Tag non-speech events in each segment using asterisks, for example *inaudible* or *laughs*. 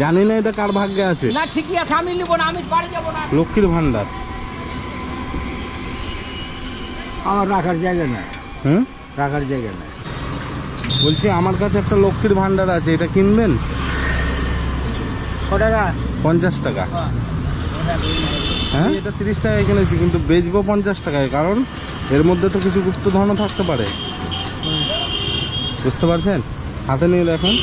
জানি না এটা কার ভাগ্যে আছে। না ঠিকই আছে আমি নিব না আমি বাড়ি যাব না। লক্ষ্মীর ভান্ডার আমার রাখার জায়গা না হুম? রাখার জায়গা না বলছি আমার কাছে একটা লক্ষ্মীর ভান্ডার আছে এটা কিনবেন? ছ টাকা। পঞ্চাশ টাকা। হ্যাঁ। এটা তিরিশ টাকায় কিনেছি কিন্তু বেচবো পঞ্চাশ টাকায় কারণ এর মধ্যে তো কিছু গুপ্তধন থাকতে পারে। বুঝতে পারছেন? হাতে নিয়ে দেখেন।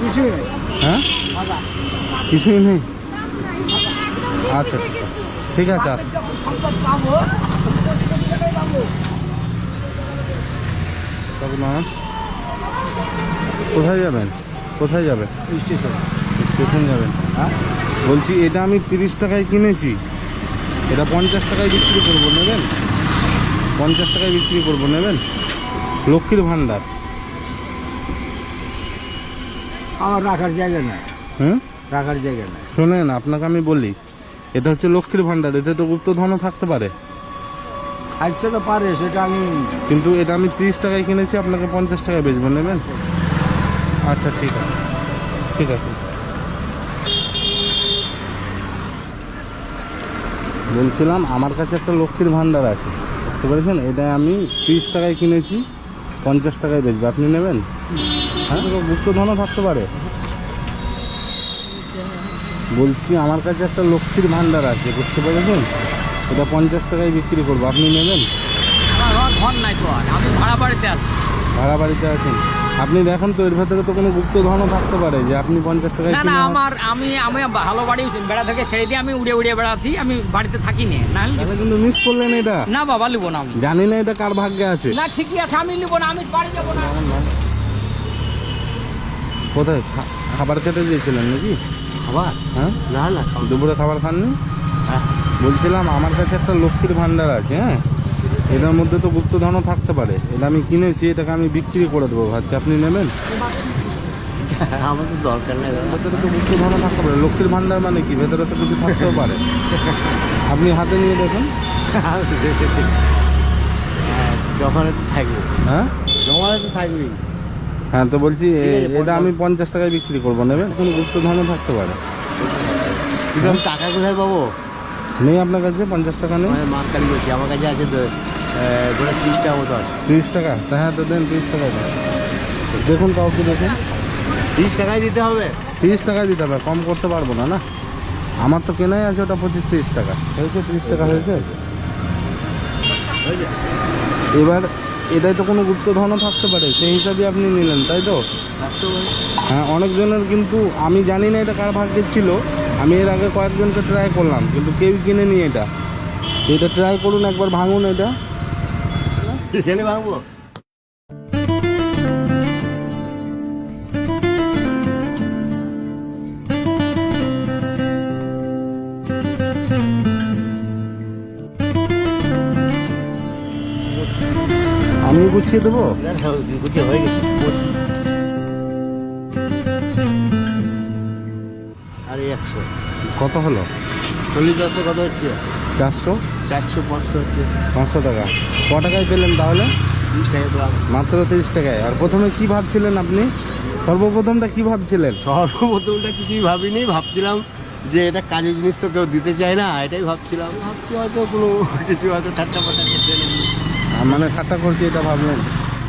কিছুই নেই। হ্যাঁ? কিছুই নেই? আচ্ছা ঠিক আছে না কোথায় যাবেন? কোথায় যাবেন? স্টেশন। স্টেশন যাবেন। হ্যাঁ? বলছি এটা আমি তিরিশ টাকায় কিনেছি। এটা পঞ্চাশ টাকায় বিক্রি করব নেবেন? পঞ্চাশ টাকায় বিক্রি করব নেবেন? লক্ষ্মীর ভান্ডার আমার রাখার জায়গা নাই। হুম? রাখার জায়গা নাই। শোনেন আপনাকে আমি বলি এটা হচ্ছে লক্ষ্মীর ভান্ডার এতে তো গুপ্তধনও থাকতে পারে। আচ্ছা তো পারে সেটা আমি কিন্তু এটা আমি তিরিশ টাকায় কিনেছি আপনাকে পঞ্চাশ টাকায় বেচবো নেবেন? আচ্ছা ঠিক আছে। ঠিক আছে। বলছিলাম আমার কাছে একটা লক্ষ্মীর ভান্ডার আছে। বুঝতে পেরেছেন? এটা আমি তিরিশ টাকায় কিনেছি পঞ্চাশ টাকায় বেচবো। আপনি নেবেন? হ্যাঁ? গুপ্তধনও থাকতে পারে। বলছি আমার কাছে একটা লক্ষ্মীর ভান্ডার আছে বুঝতে পেরেছেন? এটা পঞ্চাশ টাকায় বিক্রি করব আপনি নেবেন? ঘর নাই তো আমি ভাড়া বাড়িতে আছি। ভাড়া বাড়িতে আছেন? আপনি দেখেন তো এর ভেতরে তো কোনো গুপ্তধনও থাকতে পারে যে আপনি পঞ্চাশ টাকায় না না আমার- আমি আমি ভালো বাড়ি বেড়া থেকে ছেড়ে দিয়ে আমি উড়ে উড়ে বেড়াচ্ছি আমি বাড়িতে থাকি নি তাহলে কিন্তু মিস করলেন এটা। না বাবা লিব না আমি। জানি না এটা কার ভাগ্যে আছে। না ঠিকই আছে আমি নিব না আমি বাড়ি যাব না। কোথায়? খাবার খেতে দিয়েছিলেন নাকি? খাবার? হ্যাঁ? না না দুপুরে খাবার খাননি? হ্যাঁ। বলছিলাম আমার কাছে একটা লক্ষ্মীর ভান্ডার আছে হ্যাঁ? এটার মধ্যে তো গুপ্তধনও থাকতে পারে। এটা আমি কিনেছি এটাকে আমি বিক্রি করে দেবো। ভাবছি আপনি নেবেন? *laughs* আমার তো দরকার নেই। ভেতরে তো গুপ্তধনও থাকতে পারে। লক্ষ্মীর ভান্ডার মানে কি? ভেতরে তো কিছু থাকতেও পারে। *laughs* আপনি হাতে নিয়ে দেখুন। *laughs* হ্যাঁ, যখন থাকবে। হ্যাঁ? জমালে তো থাকবেই। হ্যাঁ তো বলছি এটা আমি পঞ্চাশ টাকায় বিক্রি করব নেবেন কোনো গুপ্তধনও থাকতে পারে। টাকা কোথায় পাবো? নেই আপনার কাছে পঞ্চাশ টাকা নেই? মার কালি করছি আমার কাছে আছে তো গোটা ত্রিশ টাকা মতো আছে। তিরিশ টাকা? তা হ্যাঁ তো দেন তিরিশ টাকা দেন। দেখুন কাউকে দেখুন। ত্রিশ টাকায় দিতে হবে? তিরিশ টাকায় দিতে হবে কম করতে পারব না না? আমার তো কেনাই আছে ওটা পঁচিশ তিরিশ টাকা। হয়েছে তিরিশ টাকা হয়েছে? হয়ে এবার এটাই তো কোনো গুপ্তধনও থাকতে পারে, সেই হিসাবে আপনি নিলেন, তাই তো? হ্যাঁ অনেকজনের কিন্তু, আমি জানি না এটা কার ভাগ্যে ছিল, আমি এর আগে কয়েকজনকে ট্রাই করলাম, কিন্তু কেউ কিনে নি এটা এটা ট্রাই করুন, একবার ভাঙুন এটা। ভাঙবো? আমি গুছিয়ে দেবো? হয়ে গেছে। আরে একশো। কত হলো? চল্লিশ কত হচ্ছে? চারশো? চারশো পাঁচশো হচ্ছে। পাঁচশো টাকা। ক টাকায় পেলেন তাহলে? তিরিশ টাকা তো মাত্র তিরিশ টাকায়। আর প্রথমে কি ভাবছিলেন আপনি? সর্বপ্রথমটা কি ভাবছিলেন? সর্বপ্রথমটা কিছুই ভাবিনি। ভাবছিলাম যে এটা কাজের জিনিস তো কেউ দিতে চায় না এটাই ভাবছিলাম। ভাবছি হয়তো কোনো কিছু হয়তো ঠাট্টা নাকি। আর মানে ঠাট্টা করছি এটা ভাবলেন।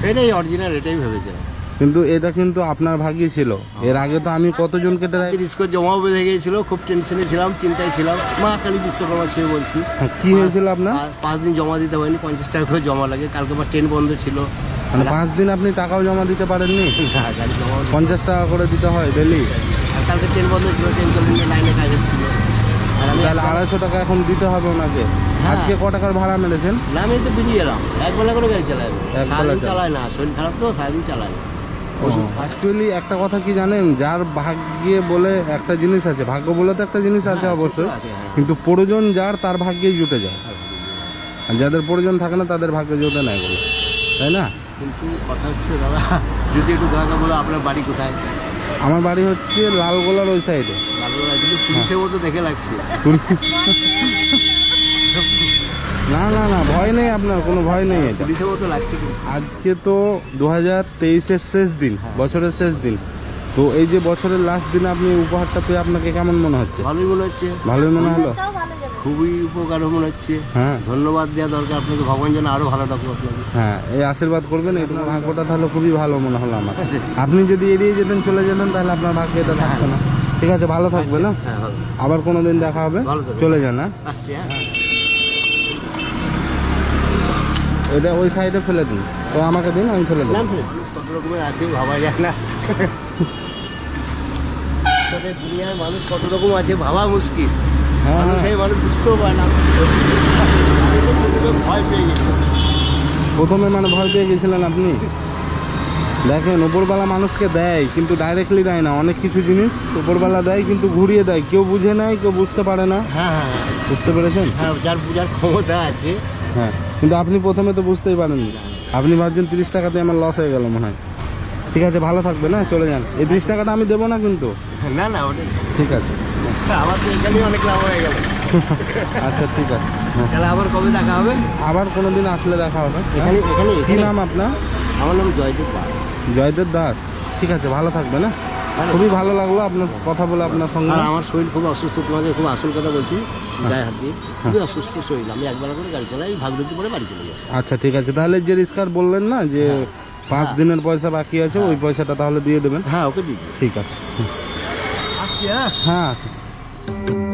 এটাই অরিজিনাল এটাই ভেবেছিলাম। কিন্তু এটা কিন্তু আপনার ভাগ্যে ছিল। এর আগে তো আমি কতজনকে ট্রাই তিরিশ করে জমাও বেঁধে গিয়েছিল খুব টেনশনে ছিলাম চিন্তায় ছিলাম। মা কালী বিশ্বকর্মা ছেড়ে বলছি। হ্যাঁ, কি হয়েছিল আপনার? পাঁচ- দিন জমা দিতে পারিনি পঞ্চাশ টাকা করে জমা লাগে। কালকে আবার ট্রেন বন্ধ ছিল। মানে পাঁচ দিন আপনি টাকাও জমা দিতে পারেননি? পঞ্চাশ টাকা করে দিতে হয় ডেলি কালকে ট্রেন বন্ধ ছিল ট্রেন চলে লাইনে কাজ আমি তাহলে আড়াইশো টাকা এখন দিতে হবে ওনাকে। হ্যাঁ। আজকে ক টাকার ভাড়া মেরেছেন না আমি তো বেরিয়ে এলাম। এক বেলা করে গাড়ি চালাই সারাদিন চালায়। চালাই। না শরীর খারাপ তো সারাদিন চালাই। অ্যাকচুয়ালি একটা কথা কি জানেন? যার ভাগ্যে বলে একটা জিনিস আছে ভাগ্য বলে তো একটা জিনিস আছে হ্যাঁ, অবশ্যই। হ্যাঁ। কিন্তু প্রয়োজন যার তার ভাগ্যেই জুটে যায়। আর যাদের প্রয়োজন থাকে না তাদের ভাগ্যে জুটে না এগুলো তাই না? কিন্তু কথা হচ্ছে দাদা যদি একটু দাদা বলো আপনার বাড়ি কোথায়? আমার বাড়ি হচ্ছে লালগোলার ওই সাইডে লালগোলা কিন্তু পুলিশের মতো দেখে লাগছে। না না না ভয় নেই আপনার কোনো ভয় নেই পুলিশের মতো লাগছে আজকে তো দু হাজার তেইশের শেষ দিন বছরের শেষ দিন। তো এই যে বছরের লাস্ট দিনে আপনি উপহারটা পেয়ে আপনাকে কেমন মনে হচ্ছে? ভালোই মনে হচ্ছে। ভালোই মনে হলো? খুবই উপকার মনে হচ্ছে। হ্যাঁ। ধন্যবাদ দেওয়া দরকার আপনাকে ভগবান যেন আরও ভালো রাখব আপনাকে। হ্যাঁ এই আশীর্বাদ করবেন এই ভাগ্যটা তাহলে খুবই ভালো মনে হলো আমার। আপনি যদি এড়িয়ে যেতেন চলে যেতেন তাহলে আপনার ভাগ্যে এটা থাকতো না। ঠিক আছে ভালো থাকবে না হ্যাঁ আবার কোনো দিন দেখা হবে। চলে যান হ্যাঁ? হ্যাঁ। এটা ওই সাইডে ফেলে দিন। তো আমাকে দিন আমি ফেলে দিন। কত রকমের আছে ভাবা যায় না। *laughs* দুনিয়ার মানুষ কত রকম আছে ভাবা মুশকিল। হ্যাঁ মানুষ হ্যাঁ বুঝতেও পারে না। প্রথমে ভয় পেয়ে গেছি। প্রথমে মানে ভয় পেয়ে গেছিলেন আপনি? দেখেন উপরবেলা মানুষকে দেয় কিন্তু ডাইরেক্টলি দেয় না। অনেক কিছু জিনিস উপরবেলা দেয় কিন্তু ঘুরিয়ে দেয়। কেউ বুঝে নেয় কেউ বুঝতে পারে না। হ্যাঁ হ্যাঁ হ্যাঁ। বুঝতে পেরেছেন? হ্যাঁ যার পূজার ক্ষমতা আছে। হ্যাঁ কিন্তু আপনি প্রথমে তো বুঝতেই পারেননি। আপনি ভাবছেন তিরিশ টাকাতে আমার লস হয়ে গেল মনে হয়। ঠিক আছে ভালো থাকবে না চলে যান। এই তিরিশ টাকাটা আমি দেবো না কিন্তু। না না ঠিক আছে। আমার তো এখানেই অনেক লাভ হয়ে গেল। *laughs* আচ্ছা ঠিক আছে। হ্যাঁ। তাহলে আবার কবে দেখা হবে? আবার কোনো দিন আসলে দেখা হবে। হ্যাঁ? এখানে এখানে কি নাম আপনার? আমার নাম জয়দেব দাস। জয়দেব দাস। ঠিক আছে ভালো থাকবে না ভালো। খুবই ভালো লাগল আপনার কথা বলে আপনার সঙ্গে। আর আমার শরীর খুব অসুস্থ তোমাকে খুব আসল কথা বলছি। গায়ে হাত দিয়ে। খুবই অসুস্থ শরীর আমি একবেলা করে গাড়ি চালাই ভাগরতি পরে বাড়ি চলে যাই। আচ্ছা ঠিক আছে। তাহলে যে রিস্কার বললেন না যে পাঁচ দিনের পয়সা বাকি আছে ওই পয়সাটা তাহলে দিয়ে দেবেন। হ্যাঁ ওকে দিই ঠিক আছে। হুম।